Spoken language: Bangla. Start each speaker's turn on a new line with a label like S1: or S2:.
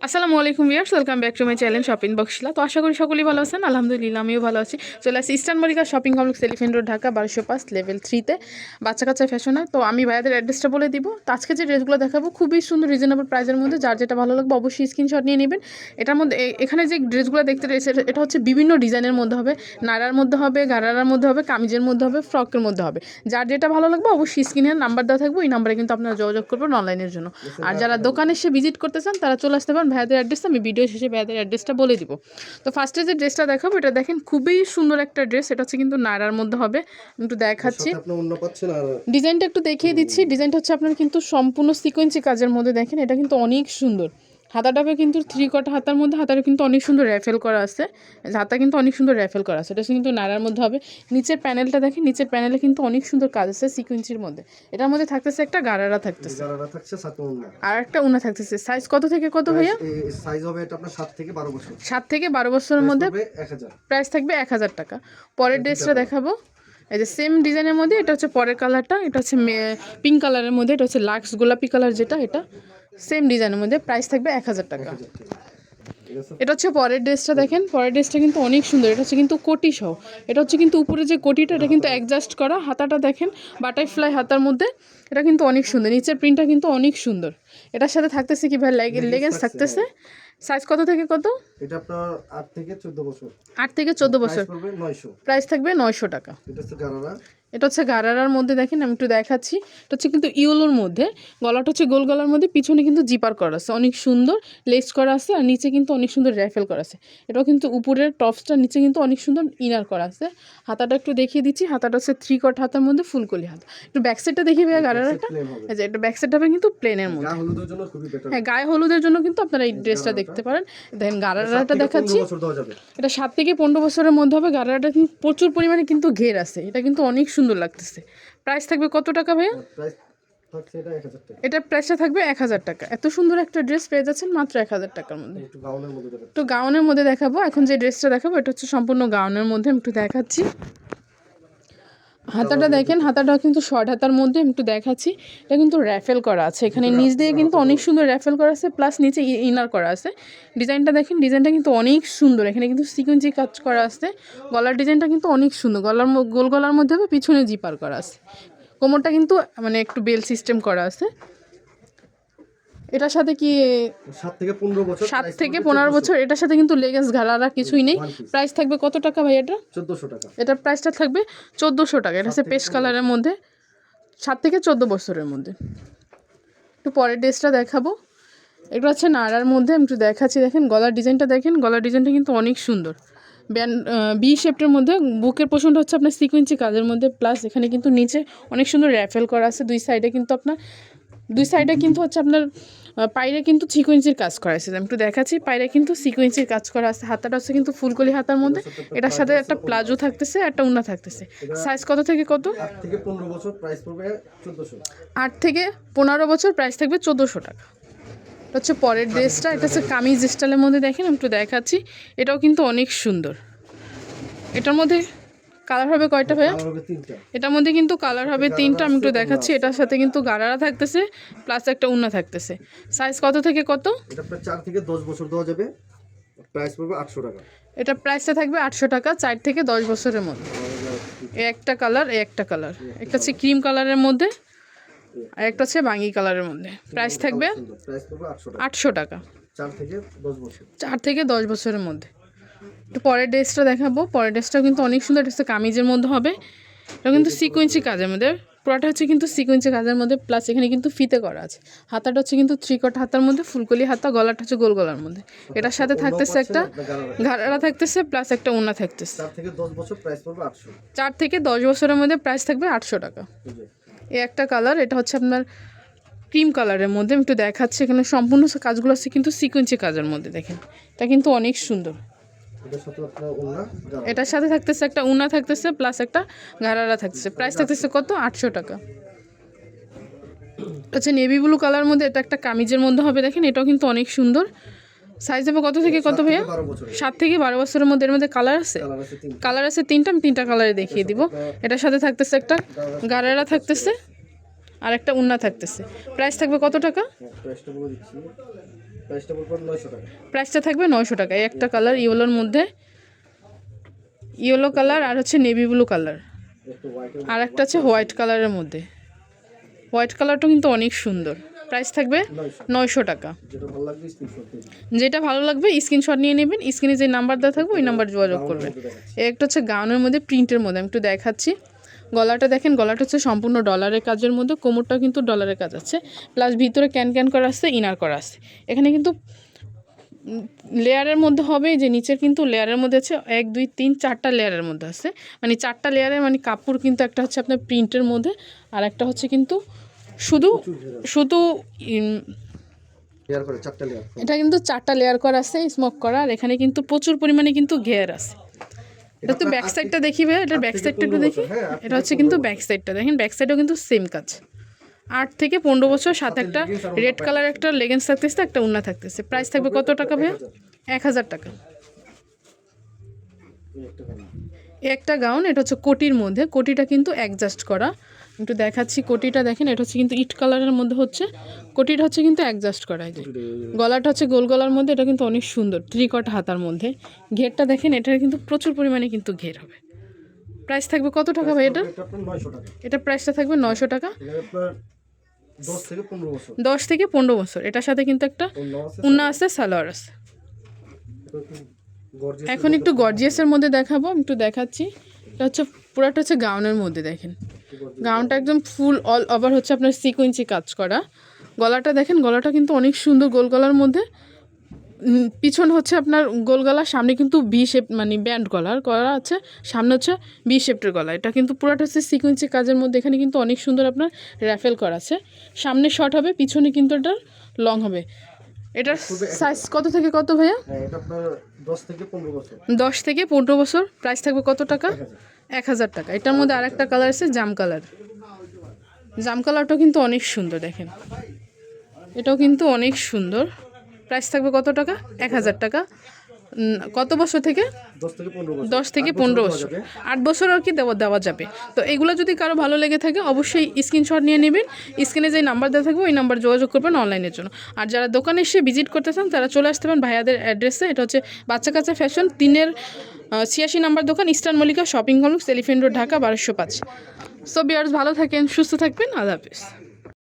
S1: আসসালামু আলাইকুম viewers welcome back to my channel shopping বক্সিলা তো আশা করি সকলেই ভালো আছেন আলহামদুলিল্লাহ আমিও ভালো আছি। চলে আসি Eastern Mallika Shopping Complex Elephant Road Dhaka বারোশো পাঁচ লেভেল থ্রিতে বাচ্চা কাচ্চা ফ্যাশনে তো আমি ভাইয়াদের অ্যাড্রেসটা বলে দিব। তো আজকে যে ড্রেসগুলো দেখাবো খুবই সুন্দর রিজনেবল প্রাইসের মধ্যে। যার যেটা ভালো লাগবে অবশ্যই স্ক্রিনশট নিয়ে নেবেন। এটার মধ্যে এখানে যে ড্রেসগুলো দেখতে রয়েছে এটা- হচ্ছে বিভিন্ন ডিজাইনের মধ্যে হবে। নাড়ার মধ্যে হবে গারারার মধ্যে হবে কামিজের মধ্যে হবে ফ্রকের মধ্যে হবে। যার যেটা ভালো লাগবে অবশ্যই স্ক্রিনের নাম্বার দেওয়া থাকবে। ওই নাম্বারে কিন্তু আপনারা যোগাযোগ করবেন অনলাইনের জন্য। আর যারা দোকানে এসে ভিজিট করতে চান তারা চলে আসতে পারেন। ভাইয়াদের অ্যাড্রেস আমি ভিডিও শেষে ভাইয়াদের অ্যাড্রেসটা বলে দিব। তো ফার্স্টে যে ড্রেসটা দেখাবো এটা দেখেন খুবই সুন্দর একটা ড্রেস এটা হচ্ছে কিন্তু নাড়ার মধ্যে হবে। একটু দেখাচ্ছি। ডিজাইনটা একটু দেখিয়ে দিচ্ছি। ডিজাইনটা হচ্ছে আপনার কিন্তু সম্পূর্ণ সিকোয়েন্সি কাজের মধ্যে দেখেন এটা কিন্তু অনেক সুন্দর। হাতাটাবে কিন্তু থ্রি কট হাতার মধ্যে হাতাটা কিন্তু অনেক সুন্দর র্যাফেল করা আছে। হাতা কিন্তু অনেক সুন্দর র্যাফেল করা আছে। এটা কিন্তু নাড়ার মধ্যে হবে। নিচের প্যানেলটা দেখেন নিচের প্যানেলে কিন্তু অনেক সুন্দর কাজ আছে সিকোয়েন্সির মধ্যে। এটার মধ্যে থাকতেছে একটা গারারা থাকতেছে। আর একটা উনা থাকতেছে। সাইজ কত থেকে কত ভাইয়া?
S2: সাইজ হবে এটা আপনার সাত থেকে বারো বছর।
S1: সাত থেকে বারো বছরের মধ্যে প্রাইস থাকবে এক হাজার টাকা। পরের ড্রেসটা দেখাবো। এই যে সেম ডিজাইনের মধ্যে এটা হচ্ছে পরের কালারটা এটা হচ্ছে পিঙ্ক কালারের মধ্যে এটা হচ্ছে লাক্স গোলাপি কালার যেটা এটা। সেম ডিজাইনের মধ্যে প্রাইস থাকবে এক হাজার টাকা। এটা হচ্ছে পরের ড্রেসটা দেখেন। পরের ড্রেসটা কিন্তু অনেক সুন্দর। এটা হচ্ছে কিন্তু কোটি সহ। এটা হচ্ছে কিন্তু উপরে যে কোটিটা এটা কিন্তু অ্যাডজাস্ট করা। হাতাটা দেখেন বাটারফ্লাই হাতার মধ্যে। এটা কিন্তু অনেক সুন্দর। নিচের প্রিন্টটা কিন্তু অনেক সুন্দর। এটার সাথে থাকতেছে কি ভাই? লেগেন্স থাকতেছে। সাইজ কত থেকে কত?
S2: এটা আপনার আট থেকে চোদ্দ বছর।
S1: আট থেকে চোদ্দ বছর।
S2: প্রাইস
S1: থাকবে নয়শো টাকা।
S2: এটা হচ্ছে গারারা।
S1: এটা হচ্ছে গারারার মধ্যে দেখেন আমি একটু দেখাচ্ছি। এটা হচ্ছে কিন্তু ইউলোর মধ্যে গলাটা হচ্ছে গোল গলার মধ্যে পিছনে কিন্তু জিপার করা আছে। অনেক সুন্দর লেস করা আছে আর নিচে কিন্তু অনেক সুন্দর র্যাফেল করা আছে। এটাও কিন্তু উপরের টপসটা নিচে কিন্তু অনেক সুন্দর ইনার করা আছে। হাতাটা একটু দেখিয়ে দিচ্ছি হাতাটা হচ্ছে থ্রি কট হাতার মধ্যে ফুলকলি হাতা। একটু ব্যাক সাইডটা দেখিয়ে ভাইয়া গারারাটা। যে এটা ব্যাক সাইড হবে কিন্তু প্লেনের মধ্যে। হ্যাঁ গায়ে হলুদের জন্য কিন্তু আপনারা এই ড্রেসটা দেখতে পারেন। দেখেন গারারাটা দেখাচ্ছি। এটা সাত থেকে পনেরো বছরের মধ্যে হবে। গারাটা কিন্তু প্রচুর পরিমাণে কিন্তু ঘের আছে। এটা কিন্তু অনেক সুন্দর লাগতেছে। প্রাইস থাকবে কত টাকা ভাইয়া?
S2: টাকা।
S1: এটার প্রাইসটা থাকবে এক হাজার টাকা। এত সুন্দর একটা ড্রেস পেয়ে যাচ্ছেন মাত্র এক হাজার টাকার মধ্যে।
S2: তো গাউনের মধ্যে
S1: গাউনের মধ্যে দেখাবো। এখন যে ড্রেসটা দেখাবো এটা হচ্ছে সম্পূর্ণ গাউনের মধ্যে আমি একটু দেখাচ্ছি। হাতাটা দেখেন হাতাটা কিন্তু শর্ট হাতার মধ্যে একটু দেখাচ্ছি। এটা কিন্তু র্যাফেল করা আছে। এখানে নিচ দিয়ে কিন্তু অনেক সুন্দর র্যাফেল করা আছে প্লাস নিচে ইনার করা আছে। ডিজাইনটা দেখেন ডিজাইনটা কিন্তু অনেক সুন্দর। এখানে কিন্তু সিকুয়েন্সি কাজ করা আছে। গলার ডিজাইনটা কিন্তু অনেক সুন্দর। গলার গোল গলার মধ্যে পিছনে জিপার করা আছে। কোমরটা কিন্তু মানে একটু বেল সিস্টেম করা আছে। এটার সাথে কি
S2: সাত থেকে পনেরো বছর
S1: সাত থেকে পনেরো বছর এটার সাথে কিন্তু লেগেন্স ঘাড়ারা কিছুই নেই। প্রাইস থাকবে কত টাকা ভাই এটা?
S2: চোদ্দশো টাকা।
S1: এটার প্রাইসটা থাকবে চোদ্দোশো টাকা। এটা হচ্ছে পেস্ট কালারের মধ্যে। সাত থেকে চোদ্দ বছরের মধ্যে। একটু পরের ড্রেসটা দেখাবো। এটা হচ্ছে নাড়ার মধ্যে আমি একটু দেখাচ্ছি। দেখেন গলার ডিজাইনটা দেখেন। গলার ডিজাইনটা কিন্তু অনেক সুন্দর। ব্যান বি শেপটের মধ্যে বুকের পোষণটা হচ্ছে আপনার সিকুয়েন্সি কাজের মধ্যে। প্লাস এখানে কিন্তু নিচে অনেক সুন্দর র্যাফেল করা আছে। দুই সাইডে কিন্তু আপনার দুই সাইডে কিন্তু হচ্ছে আপনার পায়রে কিন্তু সিকুয়েন্সির কাজ করা। আছে আমি একটু দেখাচ্ছি। পায়রে কিন্তু সিকুয়েন্সির কাজ করা। আছে হাতাটা হচ্ছে কিন্তু ফুলকলি হাতার মধ্যে। এটার সাথে একটা প্লাজো থাকতেছে একটা উন্না থাকতেছে। সাইজ কত থেকে কত?
S2: আট থেকে পনেরো বছর প্রাইস পড়বে চোদ্দশো।
S1: আট থেকে পনেরো বছর প্রাইস থাকবে চোদ্দোশো টাকা। এটা হচ্ছে পরের ড্রেসটা এটা হচ্ছে কামিজ স্টাইলের মধ্যে দেখেন আমি একটু দেখাচ্ছি। এটাও কিন্তু অনেক সুন্দর। এটার মধ্যে কালার হবে কয়টা ভাইয়া? এটার মধ্যে কিন্তু কালার হবে তিনটা আমি একটু দেখাচ্ছি। এটার সাথে কিন্তু গারারা থাকতেছে প্লাস একটা উন্না থাকতেছে। সাইজ কত থেকে কত?
S2: এটা চার থেকে দশ বছর দেওয়া যাবে। প্রাইস পড়বে আটশো টাকা।
S1: এটা প্রাইসটা থাকবে আটশো টাকা চার থেকে দশ বছরের মধ্যে। একটা কালার একটা কালার একটা হচ্ছে ক্রিম কালারের মধ্যে আর একটা হচ্ছে বাঙ্গি কালারের মধ্যে। প্রাইস থাকবে
S2: আটশো টাকা।
S1: আটশো টাকা।
S2: চার থেকে দশ বছর।
S1: চার থেকে দশ বছরের মধ্যে। একটু পরের ড্রেসটা দেখাবো। পরের ড্রেসটাও কিন্তু অনেক সুন্দর হচ্ছে কামিজের মধ্যে হবে। এটা কিন্তু সিকোয়েন্সি কাজের মধ্যে। পুরোটা হচ্ছে কিন্তু সিকোয়েন্সি কাজের মধ্যে প্লাস এখানে কিন্তু ফিতে করা আছে। হাতাটা হচ্ছে কিন্তু থ্রি কট হাতার মধ্যে ফুলকলি হাতা গলাটা হচ্ছে গোল গলার মধ্যে। এটার সাথে থাকতেছে একটা ঘাড়া থাকতেছে। প্লাস একটা ওনা থাকতেছে।
S2: চার থেকে দশ
S1: চার থেকে বছরের মধ্যে প্রাইস থাকবে আটশো টাকা। এই একটা কালার এটা হচ্ছে আপনার ক্রিম কালারের মধ্যে। আমি একটু দেখাচ্ছি এখানে সম্পূর্ণ কাজগুলো আছে কিন্তু সিকোয়েন্সি কাজের মধ্যে দেখেন। এটা কিন্তু অনেক সুন্দর।
S2: এটার সাথে
S1: থাকতেছে একটা উনা থাকতেছে প্লাস একটা ঘাড়ারা থাকতেছে। প্রাইস থাকতেছে কত? আটশো টাকা। আচ্ছা নেভি ব্লু কালার মধ্যে এটা একটা কামিজের মধ্যে হবে দেখেন এটাও কিন্তু অনেক সুন্দর। সাইজ হবে কত থেকে কত ভাইয়া? সাত থেকে বারো বছরের। মধ্যে এর মধ্যে কালার আছে?
S2: কালার আছে তিন
S1: কালার আছে তিনটা আমি তিনটা কালারে দেখিয়ে দিব। এটার সাথে থাকতেছে একটা গারারা থাকতেছে আর একটা উন্না থাকতেছে। প্রাইস থাকবে কত টাকা?
S2: প্রাইসটা
S1: থাকবে নয়শো টাকা। একটা কালার ইয়েলোর মধ্যে। ইয়েলো কালার আর হচ্ছে নেভি ব্লু কালার। আর একটা আছে হোয়াইট কালারের মধ্যে। হোয়াইট কালারটা কিন্তু অনেক সুন্দর। প্রাইস থাকবে
S2: নয়শো।
S1: টাকা।
S2: যেটা ভালো লাগবে স্ক্রিনশট দিয়ে দিন
S1: যেটা ভালো লাগবে স্ক্রিনশট নিয়ে নেবেন। স্ক্রিনে যে নাম্বার দেওয়া থাকবে ওই নাম্বার যোগাযোগ করবেন। একটা হচ্ছে গাউনের মধ্যে প্রিন্টের মধ্যে। আমি একটু দেখাচ্ছি। গলাটা দেখেন গলাটা হচ্ছে সম্পূর্ণ ডলারের কাজের মধ্যে কোমরটা কিন্তু ডলারের কাজ আছে। প্লাস ভিতরে ক্যান ক্যান করা আছে ইনার করা আছে। এখানে কিন্তু লেয়ারের মধ্যে হবে যে নিচের কিন্তু লেয়ারের মধ্যে আছে এক দুই তিন চারটা লেয়ারের মধ্যে আছে। মানে চারটা লেয়ারের মানে কাপড় কিন্তু একটা হচ্ছে আপনার প্রিন্টের মধ্যে আর একটা হচ্ছে কিন্তু শুধু শুধু এটা কিন্তু চারটা লেয়ার করা আছে স্মোক করা আর এখানে কিন্তু প্রচুর পরিমাণে কিন্তু ঘের আছে। এটা তো ব্যাক সাইডটা দেখি ভাই এটা ব্যাক সাইডটা একটু দেখি।
S2: হ্যাঁ,
S1: এটা হচ্ছে কিন্তু ব্যাক সাইডটা দেখেন ব্যাক সাইডেও কিন্তু সেম কাজ। আট থেকে পনেরো বছর সাথে একটা রেড কালার একটা লেগেন্স থাকতেছে একটা উন্না থাকতেছে। প্রাইস থাকবে কত টাকা ভাই এক হাজার। টাকা।
S2: একটা
S1: গাউন এটা হচ্ছে কোটির মধ্যে কোটিটা কিন্তু অ্যাডজাস্ট করা। একটু দেখাচ্ছি কোটিটা দেখেন এটা হচ্ছে কিন্তু ইট কালারের মধ্যে হচ্ছে। কোটিটা হচ্ছে কিন্তু অ্যাডজাস্ট করা যায়। গলাটা হচ্ছে গোল গলার মধ্যে এটা কিন্তু অনেক সুন্দর ত্রিকট হাতার মধ্যে। ঘেরটা দেখেন এটার কিন্তু প্রচুর পরিমাণে কিন্তু ঘের হবে। প্রাইস থাকবে কত টাকা ভাই এটা?
S2: এটা
S1: প্রাইসটা থাকবে নয়শো টাকা।
S2: দশ থেকে পনেরো বছর।
S1: এটার সাথে কিন্তু একটা উন্না আছে সালোয়ার আছে। এখন একটু গর্জিয়াসের মধ্যে দেখাবো একটু দেখাচ্ছি। এটা হচ্ছে পুরাটা হচ্ছে গাউনের মধ্যে দেখেন। গাউনটা একদম ফুল অল ওভার হচ্ছে আপনার সিকোয়েন্সি কাজ করা। গলাটা দেখেন গলাটা কিন্তু অনেক সুন্দর গোল গলার মধ্যে। পিছন হচ্ছে আপনার গোল গলার সামনে কিন্তু বি শেপ মানে ব্যান্ড গলার গলা আছে সামনে হচ্ছে বি শেপের গলা। এটা কিন্তু পুরাটা হচ্ছে সিকোয়েন্সি কাজের মধ্যে। এখানে কিন্তু অনেক সুন্দর আপনার র্যাফেল করা আছে। সামনে শর্ট হবে পিছনে কিন্তু এটা লং হবে। এটার সাইজ কত থেকে কত ভাইয়া?
S2: হ্যাঁ এটা আপনার দশ থেকে পনেরো বছর।
S1: দশ থেকে পনেরো বছর। প্রাইস থাকবে কত টাকা? এক হাজার টাকা। এটার মধ্যে আরেকটা কালার আছে জাম কালার জাম কালারটাও কিন্তু অনেক সুন্দর দেখেন। এটাও কিন্তু অনেক সুন্দর। প্রাইস থাকবে কত টাকা? এক হাজার টাকা। কত বছর থেকে?
S2: দশ থেকে পনেরো বছর। আট
S1: বছর আর কি দেওয়া দেওয়া যাবে? তো এগুলো যদি কারও ভালো লেগে থাকে অবশ্যই স্ক্রিনশট নিয়ে নেবেন। স্ক্রিনে যে নাম্বার দেওয়া থাকবে ওই নাম্বার যোগাযোগ করবেন অনলাইনের জন্য। আর যারা দোকানে এসে ভিজিট করতে চান তারা চলে আসতে পারেন ভাইয়াদের অ্যাড্রেসে এটা হচ্ছে বাচ্চা কাচ্চা ফ্যাশন তিনের ছিয়াশি নাম্বার দোকান Eastern Mallika Shopping Complex Elephant Road Dhaka বারোশো পাঁচ। সো বিয়ার্স ভালো থাকেন সুস্থ থাকবেন আল্লাহ হাফিজ।